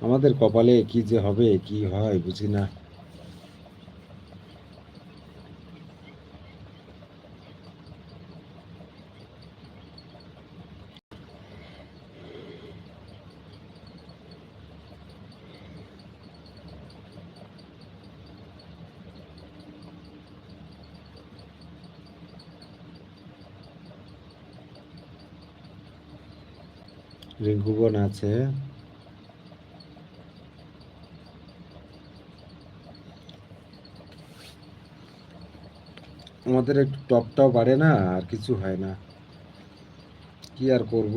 আমাদের কপালে কি যে হবে কি হয় বুঝি না। রিঙ্কু বোন আছে। আমাদের একটু টপটাও বাড়ে না, আর কিছু হয় না। কি আর করব?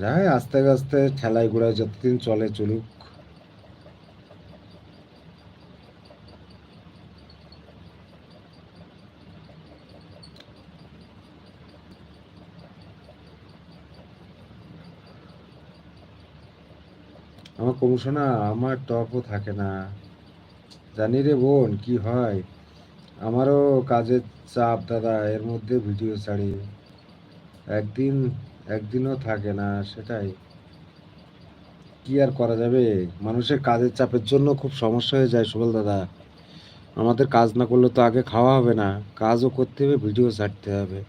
যাই, আস্তে আস্তে ঠেলাই ঘোড়ায় যতদিন চলে চলুক। আমার কমিশনা আমার টপও থাকে না। জানি রে বোন, কি হয়? আমারও কাজের চাপ দাদা, এর মধ্যে ভিডিও ছাড়ি। একদিন, একদিনও থাকে না, সেটাই। কি আর করা যাবে? মানুষের কাজের চাপের জন্য খুব সমস্যা হয়ে যায় সুবল দাদা। আমাদের কাজ না করলে তো আগে খাওয়া হবে না। কাজও করতে হবে, ভিডিও ছাড়তে হবে।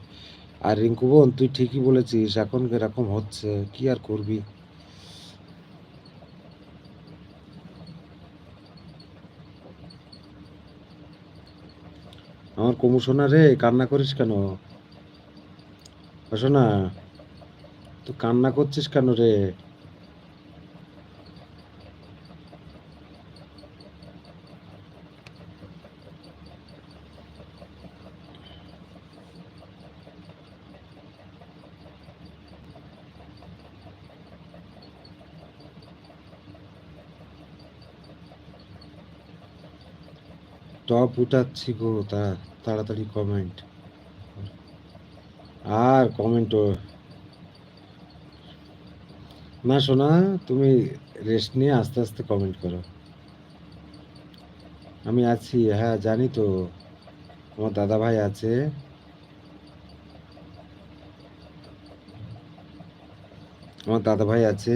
আর রিঙ্কু বোন, তুই ঠিকই বলেছিস, এখন এরকম হচ্ছে, কি আর করবি? আমার কমু সোনা রে, কান্না করিস কেন? সোনা তুই কান্না করছিস কেন রে? টপ উঠাচ্ছি গো, তা। তাড়াতাড়ি কমেন্ট আর কমেন্ট না শোনা তুমি রেস্ট নিয়ে আস্তে আস্তে কমেন্ট করো। আমি আছি হ্যাঁ জানি তো। আমার দাদা ভাই আছে। আমার দাদা ভাই আছে।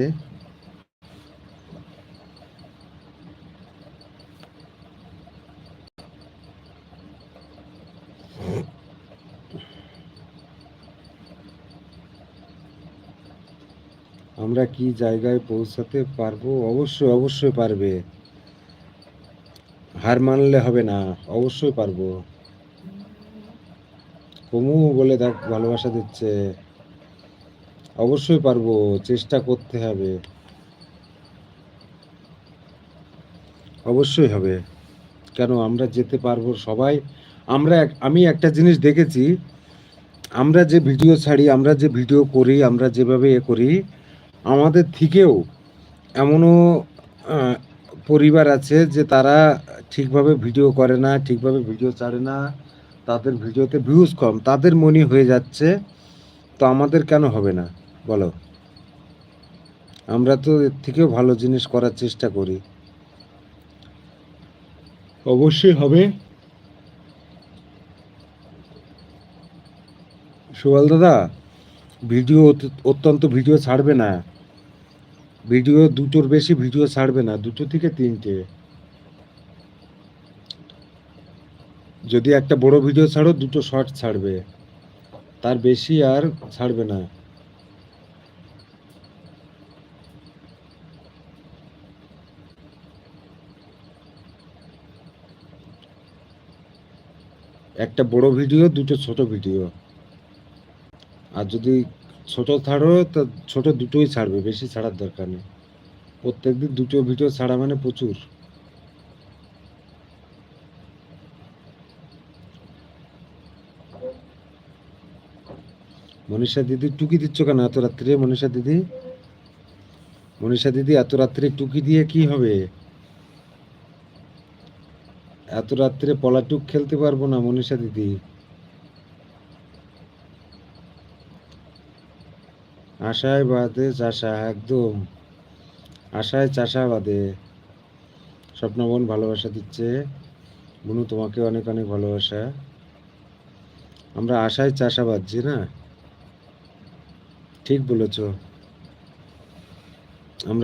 আমরা কি জায়গায় পৌঁছাতে পারব? অবশ্যই অবশ্যই পারবে। হার মানলে হবে না, অবশ্যই পারব। কমু বলে দেখ ভালোবাসা দিচ্ছে। অবশ্যই পারব, চেষ্টা করতে হবে। অবশ্যই হবে। কেন আমরা যেতে পারব? সবাই, আমরা আমি একটা জিনিস দেখেছি। আমরা যে ভিডিও ছাড়ি, আমরা যে ভিডিও করি, আমরা যেভাবে এ করি আমাদের থেকেও এমনও পরিবার আছে যে তারা ঠিকভাবে ভিডিও করে না ঠিকভাবে ভিডিও ছাড়ে না তাদের ভিডিওতে ভিউজ কম তাদের মনি হয়ে যাচ্ছে তো আমাদের কেন হবে না? বলো। আমরা তো এর থেকেও ভালো জিনিস করার চেষ্টা করি। অবশ্যই হবে। সুবল দাদা ভিডিও অত্যন্ত ভিডিও ছাড়বে না। ভিডিও দুটোর বেশি ভিডিও ছাড়বে না, দুটো থেকে তিনটে। যদি একটা বড় ভিডিও ছাড়ো, দুটো শর্ট ছাড়বে। তার বেশি আর ছাড়বে না। একটা বড় ভিডিও, দুটো ছোট ভিডিও। আর যদি ছোট ছাড়ো, তো ছোট দুটোই ছাড়বে, বেশি ছাড়ার দরকার নেই। প্রত্যেকদিন দুটো ভিডিও ছাড়া মানে প্রচুর। মনীষা দিদি, টুকি দিচ্ছ কেন এত রাত্রে? মনীষা দিদি? মনীষা দিদি, এত রাত্রে টুকি দিয়ে কি হবে? এত রাত্রে পলাটুক খেলতে পারব না মনীষা দিদি। আশায় বাদে চাষা, একদম। আশায় চাষা বাদে। স্বপ্নবন ভালোবাসা দিচ্ছে। বুনু, তোমাকে অনেক অনেক ভালোবাসা। আমরা আশায় চাষা জি না? ঠিক বলেছ।